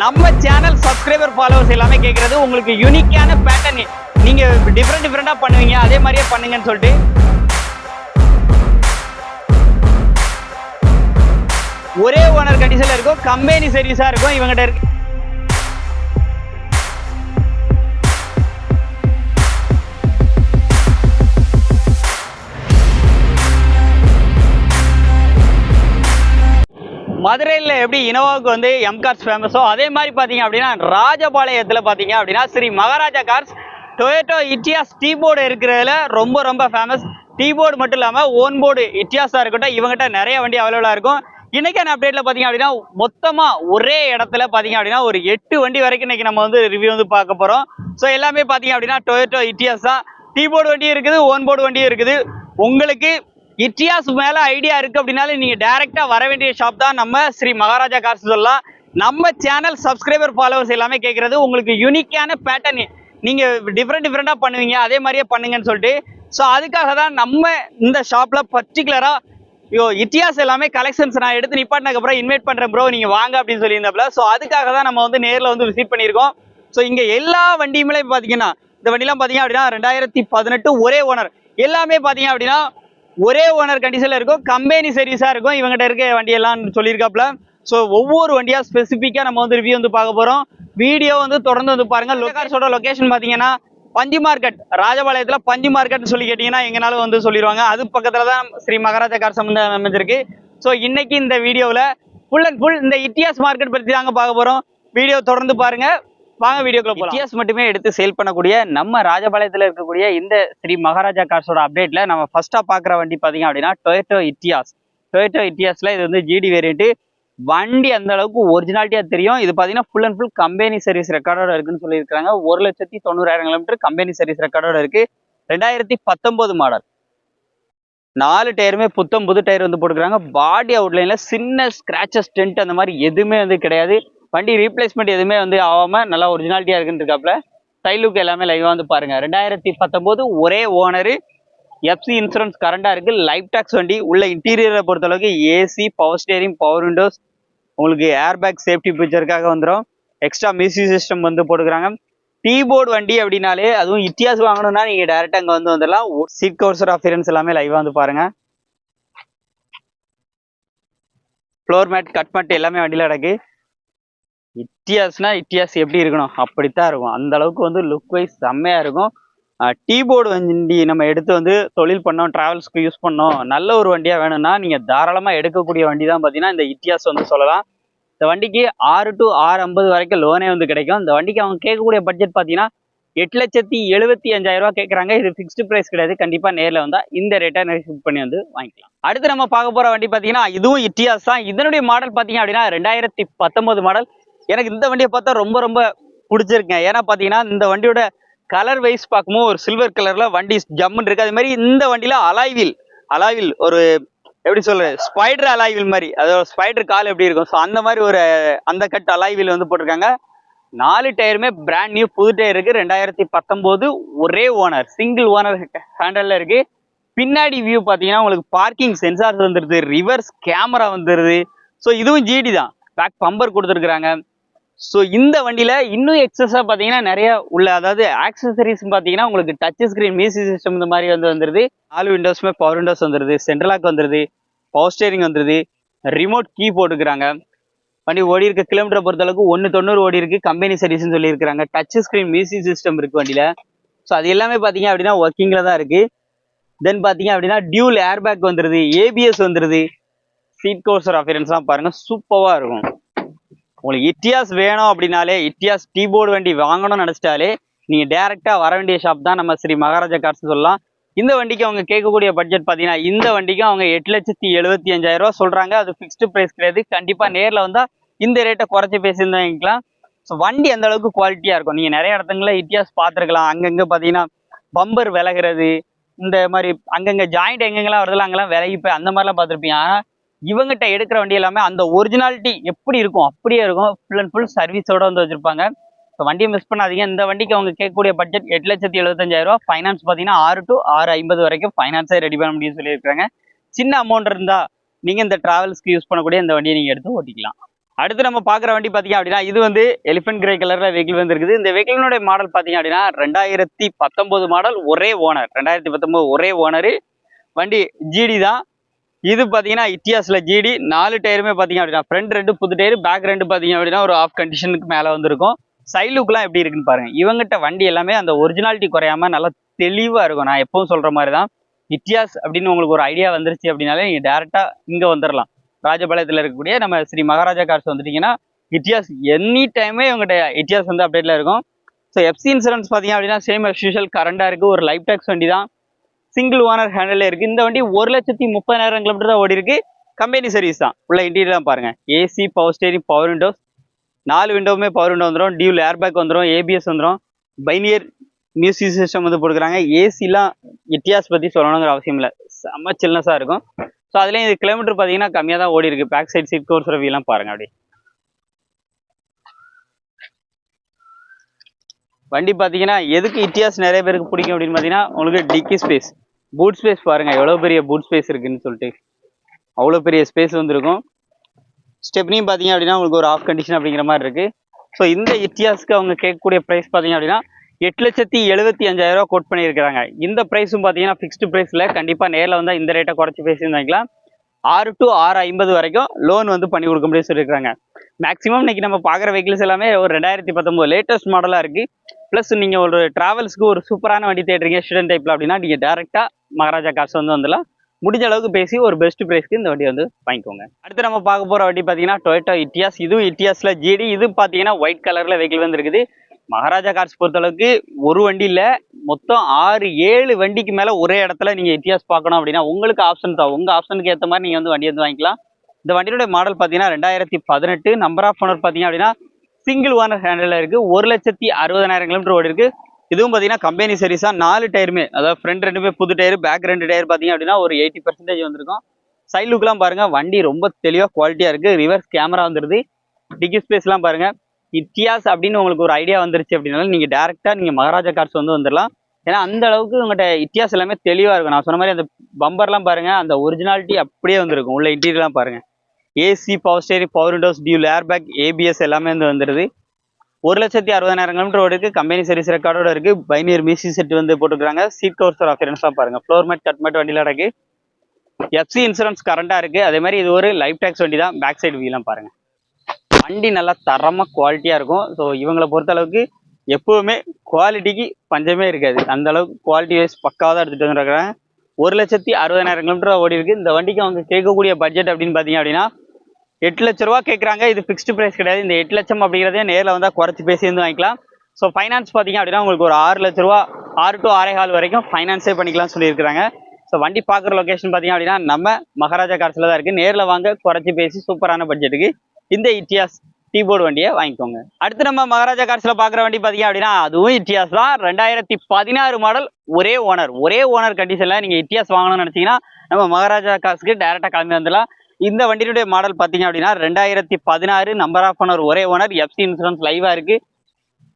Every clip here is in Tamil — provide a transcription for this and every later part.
நம்ம சேனல் சப்ஸ்கிரைபர் ஃபாலோவர்ஸ் எல்லாமே கேட்கறது உங்களுக்கு யூனிக்கான பேட்டர்ன் நீங்க டிஃப்ரெண்ட் டிஃப்ரெண்டா பண்ணுவீங்க. அதே மாதிரியே பண்ணுங்கன்னு சொல்லிட்டு. ஒரே ஓனர் கண்டிஷன்ல இருக்கும். கம்பெனி சர்வீஸா இருக்கும். இவங்ககிட்ட இருக்கு. மதுரையில் எப்படி இனோவாவுக்கு வந்து எம் கார்ஸ் ஃபேமஸோ அதே மாதிரி பார்த்தீங்க அப்படின்னா ராஜபாளையத்தில் பார்த்தீங்க அப்படின்னா Sri Maharaja cars Toyota Etios T board இருக்கிறதுல ரொம்ப ரொம்ப ஃபேமஸ் டீ போர்டு மட்டும் இல்லாமல் ஓன் போர்டு இட்டியாஸாக இருக்கட்டும் இவங்ககிட்ட நிறைய வண்டி அவைலபிளாக இருக்கும். இன்றைக்கான அப்டேட்டில் பார்த்தீங்க அப்படின்னா மொத்தமாக ஒரே இடத்துல பார்த்தீங்க அப்படின்னா ஒரு எட்டு வண்டி வரைக்கும் இன்றைக்கி நம்ம வந்து ரிவ்யூ வந்து பார்க்க போகிறோம் ஸோ எல்லாமே பார்த்தீங்க அப்படின்னா டொயேட்டோ இட்டியாஸ் தான் டீ போர்டு வண்டியும் இருக்குது ஓன் போர்டு வண்டியும் இருக்குது. உங்களுக்கு இட்டியாஸ் மேல ஐடியா இருக்கு அப்படின்னாலே நீங்க டைரக்டா வர வேண்டிய ஷாப் தான் நம்ம ஸ்ரீ மகாராஜா கார்ஸ் சொல்லலாம். நம்ம சேனல் சப்ஸ்கிரைபர் ஃபாலோவர்ஸ் எல்லாமே கேட்கறது உங்களுக்கு யூனிக்கான பேட்டர்ன் நீங்க டிஃப்ரெண்ட் டிஃப்ரெண்டா பண்ணுவீங்க. அதே மாதிரியே பண்ணுங்கன்னு சொல்லிட்டு. ஸோ அதுக்காக தான் நம்ம இந்த ஷாப்ல பர்டிகுலரா ஐயோ இட்டியாஸ் எல்லாமே கலெக்ஷன்ஸ் நான் எடுத்து நிப்பாட்டினதுக்கப்புறம் இன்வைட் பண்ணுறேன் ப்ரோ நீங்கள் வாங்க அப்படின்னு சொல்லியிருந்தப்பல. ஸோ அதுக்காக தான் நம்ம வந்து நேரில் வந்து விசிட் பண்ணியிருக்கோம். ஸோ இங்கே எல்லா வண்டியுமே பார்த்தீங்கன்னா இந்த வண்டிலாம் பார்த்தீங்க அப்படின்னா ரெண்டாயிரத்தி பதினெட்டு ஒரே ஓனர் எல்லாமே பார்த்தீங்க அப்படின்னா ஒரே ஓனர் கண்டிஷனில் இருக்கும். கம்பெனி சர்வீஸாக இருக்கும். இவங்ககிட்ட இருக்க வண்டியெல்லாம் சொல்லியிருக்காப்புல. ஸோ ஒவ்வொரு வண்டியாக ஸ்பெசிஃபிக்காக நம்ம வந்து ரிவ்யூ வந்து பார்க்க போகிறோம் வீடியோ வந்து தொடர்ந்து வந்து பாருங்க. லொகார்ஸோட லொக்கேஷன் பார்த்தீங்கன்னா பஞ்சு மார்க்கெட் ராஜபாளையத்தில் பஞ்சு மார்க்கெட்னு சொல்லி கேட்டிங்கன்னா எங்கனாலும் வந்து சொல்லிடுவாங்க அது பக்கத்தில் தான் ஸ்ரீ மகாராஜா கார் சம்பந்தம் அமைஞ்சிருக்கு. ஸோ இன்னைக்கு இந்த வீடியோவில் ஃபுல் அண்ட் ஃபுல் இந்த இட்டியாஸ் மார்க்கெட் பற்றி தாங்க பார்க்க போகிறோம் வீடியோ தொடர்ந்து பாருங்கள் வாங்க வீடியோக்குள்ள போலாம். இட்டியாஸ் மட்டுமே எடுத்து சேல் பண்ணக்கூடிய நம்ம ராஜபாளையத்தில் இருக்கக்கூடிய இந்த ஸ்ரீ மகாராஜா கார்ஸோட அப்டேட்ல நம்ம ஃபர்ஸ்டா பாக்குற வண்டி பாத்தீங்க அப்படின்னா டொயட்டோ இட்டியாஸ் டொயட்டோ இட்டியாஸ்ல இது வந்து ஜிடி வேரியன்ட் வண்டி அந்த அளவுக்கு ஒரிஜினாலிட்டியா தெரியும். இது பாத்தீங்கன்னா full and full company service ரெக்கார்டோட இருக்குன்னு சொல்லியிருக்காங்க ஒரு லட்சத்தி தொண்ணூறாயிரம் கிலோமீட்டர் கம்பெனி சர்வீஸ் ரெக்கார்டோட இருக்கு. ரெண்டாயிரத்தி பத்தொன்பது மாடல் நாலு டயருமே புத்தம் புது டயர் வந்து போட்டுக்கிறாங்க. பாடி அவுட்லைன்ல சின்ன ஸ்கிராச்சஸ் டென்ட் அந்த மாதிரி எதுவுமே வந்து கிடையாது. வண்டி ரீப்ளேஸ்மெண்ட் எதுவுமே வந்து ஆகாம நல்லா ஒரிஜினாலிட்டியாக இருக்குன்னு இருக்காப்ல லுக் எல்லாமே லைவாக வந்து பாருங்கள் ரெண்டாயிரத்தி பத்தொம்போது ஒரே ஓனரு எஃப்சி இன்சூரன்ஸ் கரண்டாக இருக்குது லைஃப் டாக்ஸ் வண்டி உள்ள இன்டீரியரை பொறுத்தளவுக்கு AC power steering power windows உங்களுக்கு ஏர் பேக் சேஃப்டி ஃபீச்சருக்காக வந்துடும் எக்ஸ்ட்ரா மியூசிக் சிஸ்டம் வந்து போட்டுக்கிறாங்க. டீ போர்டு வண்டி அப்படின்னாலே அதுவும் இத்தியாசம் வாங்கணும்னா நீங்கள் டேரெக்டாக அங்கே வந்து வந்துடலாம். சீட் கவர்சர் அஃபியரன்ஸ் எல்லாமே லைவாக வந்து பாருங்கள் ஃப்ளோர் மேட் கட் மேட் எல்லாமே வண்டியில் கிடக்கு. இட்டியாஸ்னா இட்டியாஸ் எப்படி இருக்கணும்? அப்படித்தான் இருக்கும். அந்த அளவுக்கு வந்து லுக் வைஸ் செம்மையா இருக்கும். டீ போர்டு வண்டி நம்ம எடுத்து வந்து தொழில் பண்ணோம் டிராவல்ஸ்க்கு யூஸ் பண்ணோம் நல்ல ஒரு வண்டியா வேணும்னா நீங்க தாராளமா எடுக்கக்கூடிய வண்டி தான் பாத்தீங்கன்னா இந்த இட்டியாஸ் வந்து சொல்லலாம். இந்த வண்டிக்கு ஆறு டு ஆறு ஐம்பது வரைக்கும் லோனே வந்து கிடைக்கும். இந்த வண்டிக்கு அவங்க கேட்கக்கூடிய பட்ஜெட் பார்த்தீங்கன்னா எட்டு லட்சத்தி எழுபத்தி அஞ்சாயிரம் ரூபா கேட்குறாங்க. இது ஃபிக்ஸ்டு ப்ரைஸ் கிடையாது. கண்டிப்பாக நேரில் வந்தால் இந்த ரேட்டை நெகோஷியேட் பண்ணி வந்து வாங்கிக்கலாம். அடுத்து நம்ம பார்க்க போகிற வண்டி பார்த்தீங்கன்னா இதுவும் இட்டியாஸ் தான். இதனுடைய மாடல் பார்த்தீங்க அப்படின்னா ரெண்டாயிரத்தி பத்தொம்போது மாடல் எனக்கு இந்த வண்டியை பார்த்தா ரொம்ப ரொம்ப பிடிச்சிருக்கேன் ஏன்னா பார்த்தீங்கன்னா இந்த வண்டியோட கலர் வைஸ் பார்க்கும்போது ஒரு சில்வர் கலரில் வண்டி ஜம்முன்னு இருக்குது அதே மாதிரி இந்த வண்டியில் அலாய்வில் அலாய்வில் ஒரு எப்படி சொல்கிறது ஸ்பைடர் அலாய்வில் மாதிரி. அதோட ஸ்பைடர் கால் எப்படி இருக்கும்? ஸோ அந்த மாதிரி ஒரு அந்த கட் அலாய்வில் வந்து போட்டிருக்காங்க. நாலு டயருமே பிராண்ட் நியூ புது டயர் இருக்குது ரெண்டாயிரத்தி பத்தொம்போது ஒரே ஓனர் சிங்கிள் ஓனர் ஹேண்டலில் இருக்குது பின்னாடி வியூ பார்த்தீங்கன்னா உங்களுக்கு பார்க்கிங் சென்சார்ஸ் வந்துடுது ரிவர்ஸ் கேமரா வந்துடுது ஸோ இதுவும் ஜிடி தான். பேக் பம்பர் கொடுத்துருக்குறாங்க. ஸோ இந்த வண்டியில் இன்னும் எக்ஸஸாக பார்த்தீங்கன்னா நிறைய உள்ள அதாவது ஆக்சசரிஸ் பார்த்தீங்கன்னா உங்களுக்கு டச் ஸ்க்ரீன் மியூசிக் சிஸ்டம் இந்த மாதிரி வந்து வந்துருது. ஆலு விண்டோஸுமே பவர் விண்டோஸ் வந்துருது சென்ட்ரலாக் வந்துருது பவர் ஸ்டேரிங் வந்துருது ரிமோட் கீ போட்டுக்கிறாங்க. வண்டி ஓடி இருக்க கிலோமீட்டர் பொறுத்தளவுக்கு ஒன்று தொண்ணூறு ஓடி இருக்கு கம்பெனி சர்வீஸ்னு சொல்லியிருக்காங்க டச் ஸ்க்ரீன் மியூசிக் சிஸ்டம் இருக்கு வண்டியில். ஸோ அது எல்லாமே பார்த்தீங்க அப்படின்னா ஒர்க்கிங்கில் தான் இருக்கு. தென் பார்த்தீங்க அப்படின்னா டியூல் ஏர்பேக் வந்துருது ஏபிஎஸ் வந்துருது. சீட் கோர்சர் அஃபியரன்ஸ்லாம் பாருங்கள் சூப்பராக இருக்கும். உங்களுக்கு இட்டியாஸ் வேணும் அப்படின்னாலே இட்டியாஸ் டீ போர்டு வண்டி வாங்கணும்னு நினச்சிட்டாலே நீங்கள் டேரெக்டாக வர வேண்டிய ஷாப் தான் நம்ம ஸ்ரீ மகாராஜா கார்ஸ் சொல்லலாம். இந்த வண்டிக்கு அவங்க கேட்கக்கூடிய பட்ஜெட் பார்த்தீங்கன்னா இந்த வண்டிக்கு அவங்க எட்டு லட்சத்தி எழுபத்தி அஞ்சாயிரரூவா சொல்கிறாங்க அது ஃபிக்ஸ்டு ப்ரைஸ் கிடையாது. கண்டிப்பாக நேரில் வந்தால் இந்த ரேட்டை குறைச்சி பேசியிருந்தா வாங்கிக்கலாம் ஸோ வண்டி அந்த அளவுக்கு குவாலிட்டியாக இருக்கும். நீங்கள் நிறைய இடத்துங்கள இட்டியாஸ் பார்த்துருக்கலாம். அங்கங்கே பார்த்தீங்கன்னா பம்பர் விலகிறது இந்த மாதிரி அங்கங்கே ஜாயிண்ட் எங்கெங்கெல்லாம் வருதுல அங்கெல்லாம் விலகி போய் அந்த மாதிரிலாம் பார்த்துருப்பீங்க. ஆனால் இவங்ககிட்ட எடுக்கிற வண்டி எல்லாமே அந்த ஒரிஜினாலிட்டி எப்படி இருக்கும்? அப்படியே இருக்கும். ஃபுல் அண்ட் ஃபுல் சர்வீஸோட வந்து வச்சிருப்பாங்க. ஸோ வண்டியை மிஸ் பண்ணாதீங்க. இந்த வண்டிக்கு அவங்க கேட்கக்கூடிய பட்ஜெட் எட்டு லட்சத்தி எழுபத்தஞ்சாயிரம் ரூபா ஃபைனான்ஸ் பார்த்தீங்கன்னா ஆறு டு ஆறு ஐம்பது வரைக்கும் ஃபைனான்ஸே ரெடி பண்ண முடியும்னு சொல்லியிருக்காங்க. சின்ன அமௌண்ட் இருந்தால் நீங்கள் இந்த டிராவல்ஸ்க்கு யூஸ் பண்ணக்கூடிய இந்த வண்டியை நீங்கள் எடுத்து ஓட்டிக்கலாம். அடுத்து நம்ம பார்க்குற வண்டி பார்த்தீங்க அப்படின்னா இது வந்து எலிஃபென்ட் கிரே கலரில் வெஹிக்கிள் வந்துருக்குது. இந்த வெஹிக்கிளினுடைய மாடல் பார்த்தீங்க அப்படின்னா ரெண்டாயிரத்தி பத்தொம்போது மாடல் ஒரே ஓனர் ரெண்டாயிரத்தி பத்தொம்போது ஒரே ஓனரு வண்டி ஜிடி தான். இது பார்த்தீங்கன்னா இத்தியாஸில் ஜிடி நாலு டயருமே பார்த்தீங்க அப்படின்னா ஃப்ரண்ட் ரெண்டு புது டயர் பேக் ரெண்டு பார்த்தீங்க அப்படின்னா ஒரு ஆஃப் கண்டிஷனுக்கு மேலே வந்திருக்கும். சைட் லுக்லாம் எப்படி இருக்குன்னு பாருங்க. இவங்ககிட்ட வண்டி எல்லாமே அந்த ஒரிஜினாலிட்டி குறையாம நல்லா தெளிவாக இருக்கும். நான் எப்பவும் சொல்கிற மாதிரி தான் இத்தியாஸ் அப்படின்னு உங்களுக்கு ஒரு ஐடியா வந்துருச்சு அப்படின்னாலே நீங்கள் டேரெக்டாக இங்கே வந்துடலாம் ராஜபாளையத்தில் இருக்கக்கூடிய நம்ம ஸ்ரீ மகாராஜா கார்ஸ் வந்துட்டீங்கன்னா இத்தியாஸ் எனி டைமே இவங்ககிட்ட இத்தியாஸ் வந்து அப்டேட்டில் இருக்கும். ஸோ எஃப்சி இன்சூரன்ஸ் பார்த்தீங்க அப்படின்னா சேம் as யூஷுவல் கரண்டாக இருக்குது ஒரு லைஃப் டேக்ஸ் வண்டி தான் சிங்கிள் ஓனர் ஹேண்டில் இருக்குது இந்த வண்டி ஒரு லட்சத்தி முப்பதாயிரம் கிலோமீட்டர் தான் ஓடி இருக்கு கம்பெனி சர்வீஸ் தான் உள்ள இன்டீரியர்லாம் பாருங்கள் AC power steering power windows நாலு விண்டோவுமே பவர் விண்டோ வந்துடும் டியூல் ஏர் பேக் வந்துடும் ஏபிஎஸ் வந்துடும் பைனியர் மியூசிக் சிஸ்டம் வந்து கொடுக்குறாங்க ஏசிலாம் இட்டியாஸ் பற்றி சொல்லணுங்கிற அவசியம் இல்லை. செம்ம சில்னஸாக இருக்கும். ஸோ அதுலேயும் இது கிலோமீட்டர் பார்த்தீங்கன்னா கம்மியாக தான் ஓடி இருக்கு பேக் சைட் சீட் கோர்ஸ் ரவிலாம் பாருங்க அப்படி வண்டி பார்த்தீங்கன்னா எதுக்கு இட்டியாஸ் நிறைய பேருக்கு பிடிக்கும் அப்படின்னு பார்த்தீங்கன்னா உங்களுக்கு டிக்கி ஸ்பேஸ் பூட் ஸ்பேஸ் பாருங்க எவ்வளோ பெரிய பூட் ஸ்பேஸ் இருக்குன்னு சொல்லிட்டு. அவ்வளோ பெரிய ஸ்பேஸ் வந்துருக்கும். ஸ்டெப்னியும் பார்த்தீங்க அப்படின்னா உங்களுக்கு ஒரு ஆஃப் கண்டிஷன் அப்படிங்கிற மாதிரி இருக்கு. ஸோ இந்த இட்டியாஸ்க்கு அவங்க கேட்கக்கூடிய ப்ரைஸ் பார்த்தீங்க அப்படின்னா எட்டு லட்சத்தி எழுபத்தி அஞ்சாயிரம் ரூபா கோட் பண்ணியிருக்காங்க இந்த ப்ரைஸும் பார்த்தீங்கன்னா ஃபிக்ஸ்டு ப்ரைஸில் கண்டிப்பாக நேரில் வந்தால் இந்த ரேட்டை குறைச்சி பேசியிருந்தாங்களா ஆறு டு ஆறு ஐம்பது வரைக்கும் லோன் வந்து பண்ணி கொடுக்க முடியும்னு சொல்லியிருக்காங்க மேக்ஸிமம் இன்னைக்கு நம்ம பார்க்குற வெஹிக்கிள்ஸ் எல்லாமே ஒரு ரெண்டாயிரத்தி பத்தொம்போது லேட்டஸ்ட் மாடலாக இருக்குது ப்ளஸ் நீங்கள் ஒரு ட்ராவல்ஸ்க்கு ஒரு சூப்பரான வண்டி தேடுறீங்க ஸ்டூடெண்ட் டைப்பில் அப்படின்னா நீங்கள் டேரெக்டாக மகாராஜா காசு வந்து வந்துடலாம் முடிஞ்ச அளவுக்கு பேசி ஒரு பெஸ்ட் ப்ரைஸ்க்கு இந்த வண்டி வந்து வாங்கிக்கோங்க. அடுத்து நம்ம பார்க்க போகிற வண்டி பார்த்தீங்கன்னா டொயோட்டோ இட்டியாஸ் இதுவும் இட்டியாஸில் ஜிடி இது பார்த்தீங்கன்னா ஒயிட் கலரில் வெஹிக்கிள் வந்துருக்குது. மகாராஜா கார்ஸ் பொறுத்தளவுக்கு ஒரு வண்டி இல்லை. மொத்தம் ஆறு ஏழு வண்டிக்கு மேலே ஒரே இடத்துல நீங்கள் இட்டியாஸ் பார்க்கணும் அப்படின்னா உங்களுக்கு ஆப்ஷன் தான். உங்கள் ஆப்ஷனுக்கு ஏற்ற மாதிரி நீங்கள் வந்து வண்டி வந்து வாங்கிக்கலாம். இந்த வண்டியோட மாடல் பார்த்தீங்கன்னா ரெண்டாயிரத்தி பதினெட்டு. நம்பர் ஆஃப் ஓனர் பார்த்தீங்க அப்படின்னா சிங்கிள் ஓனர் ஹேண்டில் இருக்குது ஒரு லட்சத்தி அறுபதாயிரம் கிலோமீட்டர் ஓடி இருக்குது இதுவும் பார்த்தீங்கன்னா கம்பெனி சர்வீஸாக நாலு டயருமே அதாவது ஃப்ரண்ட் ரெண்டுமே புது டயர் பேக் ரெண்டு டயர் பார்த்தீங்க அப்படின்னா ஒரு எயிட்டி பர்சன்டேஜ் வந்திருக்கும். சைட் லுக்லாம் பாருங்கள் வண்டி ரொம்ப தெளிவாக குவாலிட்டியாக இருக்குது ரிவர்ஸ் கேமரா வந்துருது. டிக்கி ஸ்பேஸ்லாம் பாருங்கள் இத்தியாஸ் அப்படின்னு உங்களுக்கு ஒரு ஐடியா வந்துருச்சு அப்படின்னாலும் நீங்கள் டேரெக்டாக நீங்கள் மகாராஜா கார்ஸ் வந்து வந்துடலாம் ஏன்னா அந்த அளவுக்கு உங்கள்கிட்ட இத்தியாஸ் எல்லாமே தெளிவாக இருக்கும். நான் சொன்ன மாதிரி அந்த பம்பர்லாம் பாருங்கள் அந்த ஒரிஜினாலிட்டி அப்படியே வந்திருக்கும். உள்ள இன்டீரியர்லாம் பாருங்கள் AC power steering power windows dual airbag ABS எல்லாமே வந்து வந்துடுது ஒரு லட்சத்தி அறுபதாயிரம் கிலோமீட்டர் ஓடிருக்கு கம்பெனி சர்வீஸ் ரெக்கார்டோட இருக்கு. பைனியர் மியூசிக் செட் வந்து போட்டுருக்காங்க சீட் கவர்ஸ் ஆஃபரன்ஸ்லாம் பாருங்க. ஃப்ளோர் மேட் கட் மேட் வண்டியில் இருக்கு எஃப்சி இன்சூரன்ஸ் கரண்டாக இருக்கு. அதே மாதிரி இது ஒரு லைஃப் டேக்ஸ் வண்டி தான் பேக் சைடு வீலாம் பாருங்க. வண்டி நல்லா தரமாக குவாலிட்டியாக இருக்கும். ஸோ இவங்களை பொறுத்த அளவுக்கு எப்பவுமே குவாலிட்டிக்கு பஞ்சமே இருக்காது. அந்த அளவுக்கு குவாலிட்டி வைஸ் பக்காவாக தான் எடுத்துகிட்டு வந்துருக்கிறாங்க ஒரு லட்சத்தி அறுபதாயிரம் கிலோமீட்டர் ஓடி இருக்கு இந்த வண்டிக்கு அவங்க கேட்கக்கூடிய பட்ஜெட் அப்படின்னு பார்த்தீங்க அப்படின்னா எட்டு லட்ச ரூபா கேட்குறாங்க இது ஃபிக்ஸ்டு ப்ரைஸ் கிடையாது. இந்த எட்டு லட்சம் அப்படிங்கிறதே நேரில் வந்தால் குறைச்சி பேசி வந்து வாங்கிக்கலாம். ஸோ ஃபைனான்ஸ் பார்த்தீங்க அப்படின்னா உங்களுக்கு ஒரு ஆறு லட்ச ரூபா ஆறு டு ஆறே கால் வரைக்கும் ஃபைனான்ஸே பண்ணிக்கலாம்னு சொல்லியிருக்கிறாங்க. ஸோ வண்டி பார்க்குற லொக்கேஷன் பார்த்தீங்க அப்படின்னா நம்ம மகாராஜா கார்ஸில் தான் இருக்குது நேரில் வாங்க குறைச்சி பேசி சூப்பரான பட்ஜெட்டுக்கு இந்த இட்டியாஸ் டீபோர்டு வண்டியை வாங்கிக்கோங்க. அடுத்து நம்ம மகாராஜா கார்ஸில் பார்க்குற வண்டி பார்த்தீங்க அப்படின்னா அதுவும் இட்டியாஸ் தான். ரெண்டாயிரத்தி பதினாறு மாடல் ஒரே ஓனர் ஒரே ஓனர் கண்டிஷனில் நீங்கள் இட்டியாஸ் வாங்கணும்னு நினச்சிங்கன்னா நம்ம மகாராஜா காசுக்கு டேரெக்டாக கிளம்பி வந்துடலாம். இந்த வண்டியினுடைய மாடல் பார்த்தீங்க அப்படின்னா ரெண்டாயிரத்தி பதினாறு நம்பர் ஆஃப் ஓனர் ஒரே ஓனர் எஃப்சி இன்சூரன்ஸ் லைவாக இருக்குது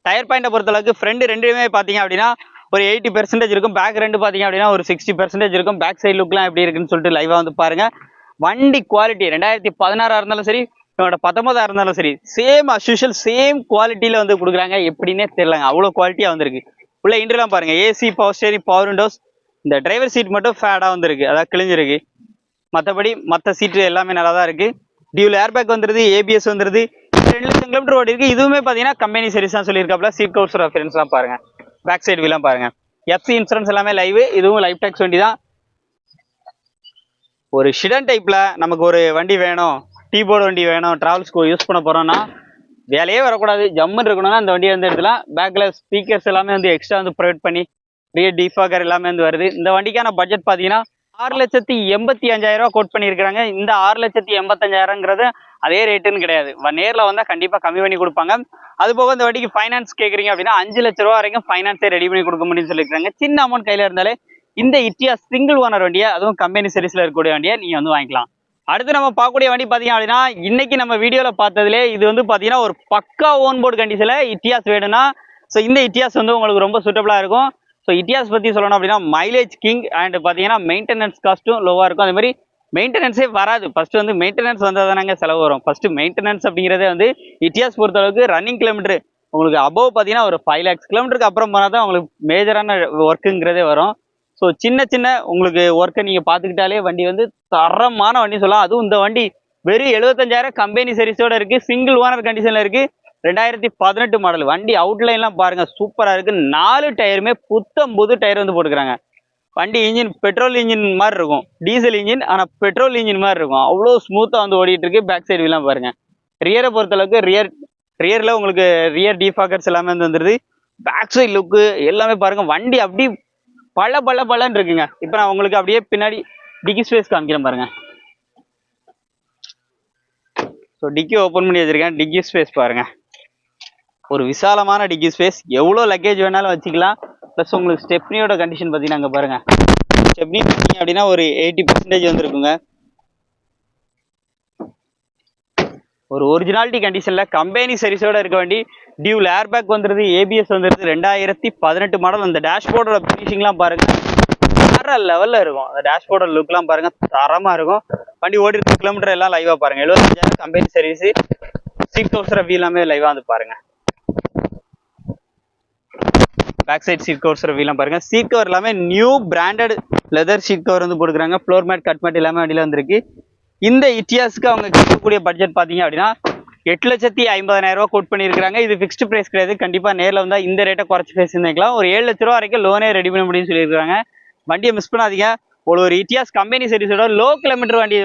டயர் பாயிண்டை பொறுத்தளவுக்கு ஃப்ரெண்டு ரெண்டுமே பார்த்தீங்க அப்படின்னா ஒரு எயிட்டி பெர்சன்டேஜ் இருக்கும். பேக் ரெண்டு பார்த்தீங்க அப்படின்னா ஒரு சிக்ஸ்டி பெர்சன்டேஜ் இருக்கும். பேக் சைடு லுக்லாம் எப்படி இருக்குன்னு சொல்லிட்டு லைவாக வந்து பாருங்க. வண்டி குவாலிட்டி ரெண்டாயிரத்தி பதினாறாக இருந்தாலும் சரி என்னோட பத்தொன்பதாக இருந்தாலும் சரி சேம் அஸ்யூஷுவல் சேம் குவாலிட்டியில் வந்து கொடுக்குறாங்க. எப்படின்னே தெரியலங்க. அவ்வளோ குவாலிட்டியாக வந்திருக்கு. உள்ள இன்டர்லாம் பாருங்கள் AC power steering power windows இந்த டிரைவர் சீட் மட்டும் ஃபேடாக வந்திருக்கு. அதாவது கிழிஞ்சிருக்கு. மற்றபடி மற்ற சீட்டு எல்லாமே நல்லா தான் இருக்குது டியூல் ஏர்பேக் வந்துருது ஏபிஎஸ் வந்துருது. ரெண்டு லட்சம் கிலோமீட்டர் ஓடி இருக்குது இதுவுமே பார்த்தீங்கன்னா கம்பெனி சர்வீஸ் தான் சொல்லியிருக்காப்ல. சீட் கவுட்ஸ் ரெஃபரன்ஸ்லாம் பாருங்கள் பேக் சைடு வீலாம் பாருங்கள் எஃப்சி இன்சூரன்ஸ் எல்லாமே லைவ் இதுவும் லைஃப் டேக்ஸ் வண்டி தான் ஒரு ஷிடன் டைப்பில் நமக்கு ஒரு வண்டி வேணும். டீ போர்டு வண்டி வேணும். ட்ராவல்ஸ்க்கு யூஸ் பண்ண போகிறோன்னா வேலையே வரக்கூடாது. ஜம்முன்னு இருக்கணும்னா அந்த வண்டியை வந்து எடுத்துலாம் பேக்கில் ஸ்பீக்கர்ஸ் எல்லாமே வந்து எக்ஸ்ட்ரா வந்து ப்ரொவைட் பண்ணி ரியர் டீஃபாகர் எல்லாமே வந்து வருது. இந்த வண்டிக்கான பட்ஜெட் பார்த்தீங்கன்னா ஆறு லட்சத்தி எண்பத்தி அஞ்சாயிரம் ரூபா கோட் பண்ணியிருக்காங்க இந்த ஆறு லட்சத்தி எண்பத்தஞ்சாயிரங்கிறது அதே ரேட்டுன்னு கிடையாது. நேரில் வந்தால் கண்டிப்பாக கம்மி பண்ணி கொடுப்பாங்க. அது போக இந்த வண்டிக்கு ஃபைனான்ஸ் கேட்குறீங்க அப்படின்னா அஞ்சு லட்ச ரூபா வரைக்கும் ஃபைனான்ஸே ரெடி பண்ணி கொடுக்க முடியும்னு சொல்லியிருக்காங்க. சின்ன அமௌண்ட் கையில் இருந்தாலே இந்த இட்டியா சிங்கிள் ஓனர் வண்டியை அதுவும் கம்பெனி சர்வீஸ்ல இருக்கக்கூடிய வண்டியை நீங்க வந்து வாங்கிக்கலாம். அடுத்து நம்ம பார்க்கக்கூடிய வண்டி பார்த்தீங்க அப்படின்னா இன்னைக்கு நம்ம வீடியோவில் பார்த்ததுலே இது வந்து பார்த்தீங்கன்னா ஒரு பக்கா ஓன் போர்டு கண்டிஷனில் இட்டியாஸ் வேணும்னா ஸோ இந்த இட்டியாஸ் வந்து உங்களுக்கு ரொம்ப சூட்டபுளாக இருக்கும். ஸோ இட்டியாஸ் பற்றி சொல்லணும் அப்படின்னா மைலேஜ் கிங் அண்ட் பார்த்தீங்கன்னா மெயின்டெனன்ஸ் காஸ்ட்டும் லோவாக இருக்கும். அதே மாதிரி மெயின்டெனன்ஸே வராது. ஃபஸ்ட்டு வந்து மெயின்டெனன்ஸ் வந்தால் தானங்க செலவு வரும். ஃபஸ்ட்டு மெயின்டெனன்ஸ் அப்படிங்கிறதே வந்து இட்டியாஸ் பொறுத்தளவுக்கு ரன்னிங் கிலோமீட்டர் உங்களுக்கு அபவ் பார்த்தீங்கன்னா ஒரு ஃபைவ் லேக்ஸ் கிலோமீட்டருக்கு அப்புறம் போனால் தான் உங்களுக்கு மேஜரான ஒர்க்குங்கிறதே வரும். ஸோ சின்ன சின்ன உங்களுக்கு ஒர்க்கை நீங்கள் பார்த்துக்கிட்டாலே வண்டி வந்து தரமான வண்டி சொல்லலாம். அதுவும் இந்த வண்டி வெறும் எழுபத்தஞ்சாயிரம் கம்பெனி சர்வீஸோட இருக்குது சிங்கிள் ஓனர் கண்டிஷனில் இருக்குது ரெண்டாயிரத்தி பதினெட்டு மாடல் வண்டி அவுட்லைன்லாம் பாருங்கள் சூப்பராக இருக்குது நாலு டயருமே புத்தம் புது டயர் வந்து போட்டுக்கிறாங்க. வண்டி இன்ஜின் பெட்ரோல் இன்ஜின் மாதிரி இருக்கும். டீசல் இன்ஜின் ஆனால் பெட்ரோல் இன்ஜின் மாதிரி இருக்கும். அவ்வளோ ஸ்மூத்தாக வந்து ஓடிட்டு இருக்கு பேக் சைடு வீலாம் பாருங்கள் ரியரை பொறுத்தளவுக்கு ரியர் ரியரில் உங்களுக்கு ரியர் டீஃபாக்கர்ஸ் எல்லாமே வந்து வந்துருது. பேக் சைடு லுக்கு எல்லாமே பாருங்கள் வண்டி அப்படி பல பல பலன்னு இருக்குங்க. இப்போ நான் உங்களுக்கு அப்படியே பின்னாடி டிக்கி ஸ்பேஸ் காமிக்கிறேன் பாருங்கள் ஸோ டிக்கி ஓப்பன் பண்ணி வச்சிருக்கேன். டிக்கி ஸ்பேஸ் பாருங்கள் ஒரு விசாலமான டிக்கி ஸ்பேஸ் எவ்வளோ லக்கேஜ் வேணாலும் வச்சுக்கலாம். ப்ளஸ் உங்களுக்கு ஸ்டெப்னியோட கண்டிஷன் பார்த்தீங்கன்னா அங்கே பாருங்கள் ஸ்டெப்னி பார்த்தீங்க அப்படின்னா ஒரு எயிட்டி பர்சன்டேஜ் வந்துருக்குங்க. ஒரு ஒரிஜினாலிட்டி கண்டிஷனில் கம்பெனி சர்வீஸோட இருக்க வேண்டி டியூல் ஏர்பேக் வந்துருது ஏபிஎஸ் வந்துருது ரெண்டாயிரத்தி பதினெட்டு மாடல் அந்த டேஷ்போர்டோட ஃபினிஷிங்லாம் பாருங்கள் வேற லெவலில் இருக்கும். அந்த டேஷ்போர்டோட லுக்லாம் பாருங்கள் தரமாக இருக்கும். வண்டி ஓடி கிலோமீட்டர் எல்லாம் லைவாக பாருங்கள் எழுபத்தஞ்சாயிரம் கம்பெனி சர்வீஸு சிக்ஸ் தௌசண்ட் ரவி எல்லாமே லைவாக வந்து பாருங்கள் பேக் சைட் சீட் கவர்ஸ் ரவிலாம் பாருங்க. சீட் கவர் எல்லாமே new branded leather seat cover வந்து போட்டுக்கிறாங்க. ஃப்ளோர் மேட் கட் மேட் எல்லாமே வண்டியில வந்திருக்கு. இந்த இட்டியாஸ்க்கு அவங்க கேட்கக்கூடிய பட்ஜெட் பார்த்தீங்க அப்படின்னா எட்டு லட்சத்தி ஐம்பதாயிரம் ரூபா கோட் பண்ணியிருக்காங்க இது ஃபிக்ஸ்டு ப்ரைஸ் கிடையாது. கண்டிப்பாக நேரில் வந்தால் இந்த ரேட்டை குறைச்சி பேசியிருந்துக்கலாம். ஒரு ஏழு லட்ச ரூபா வரைக்கும் லோனே ரெடி பண்ண முடியும்னு சொல்லியிருக்காங்க வண்டியை மிஸ் பண்ணாதீங்க. ஒரு ஒரு இட்டியாஸ் கம்பெனி சர்வீஸோட லோ கிலோமீட்டர் வண்டி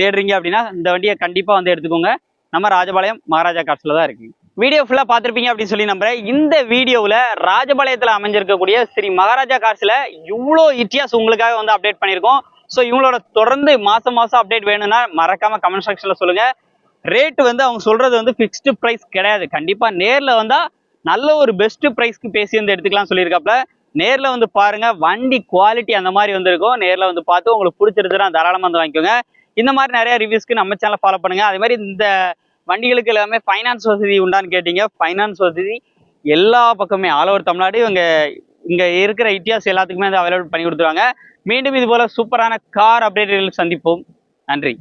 தேடுறீங்க அப்படின்னா இந்த வண்டியை கண்டிப்பாக வந்து எடுத்துக்கோங்க. நம்ம ராஜபாளையம் மகாராஜா காட்சியில் தான் இருக்குது வீடியோ ஃபுல்லாக பார்த்துருப்பீங்க அப்படின்னு சொல்லி நம்புறேன். இந்த வீடியோவில் ராஜபாளையத்தில் அமைஞ்சிருக்கக்கூடிய ஸ்ரீ மகாராஜா கார்ஸில் இவ்வளோ இட்டியாஸ் உங்களுக்காக வந்து அப்டேட் பண்ணியிருக்கோம். ஸோ இவங்களோட தொடர்ந்து மாதம் மாதம் அப்டேட் வேணும்னா மறக்காம கமெண்ட் செக்ஷனில் சொல்லுங்கள் ரேட்டு வந்து அவங்க சொல்கிறது வந்து ஃபிக்ஸ்டு ப்ரைஸ் கிடையாது. கண்டிப்பாக நேரில் வந்தால் நல்ல ஒரு பெஸ்ட்டு ப்ரைஸ்க்கு பேசி வந்து எடுத்துக்கலாம் சொல்லியிருக்காப்புல. நேரில் வந்து பாருங்கள் வண்டி குவாலிட்டி அந்த மாதிரி வந்திருக்கும். நேரில் வந்து பார்த்து உங்களுக்கு பிடிச்சிருந்துன்னா தாராளமாக வந்து வாங்கிக்கோங்க. இந்த மாதிரி நிறைய ரிவ்யூஸ்க்கு நம்ம சேனலை ஃபாலோ பண்ணுங்கள் அதே மாதிரி இந்த வண்டிகளுக்கு எல்லாமே ஃபைனான்ஸ் வசதி உண்டான்னு கேட்டீங்க. ஃபைனான்ஸ் வசதி எல்லா பக்கமே. ஆல் ஓவர் தமிழ்நாடு இவங்க இங்க இருக்கிற இட்டியாஸ் எல்லாத்துக்குமே வந்து அவைலபிள் பண்ணி கொடுத்துருவாங்க. மீண்டும் இது போல சூப்பரான கார் அப்டேட்டுகள் சந்திப்போம். நன்றி.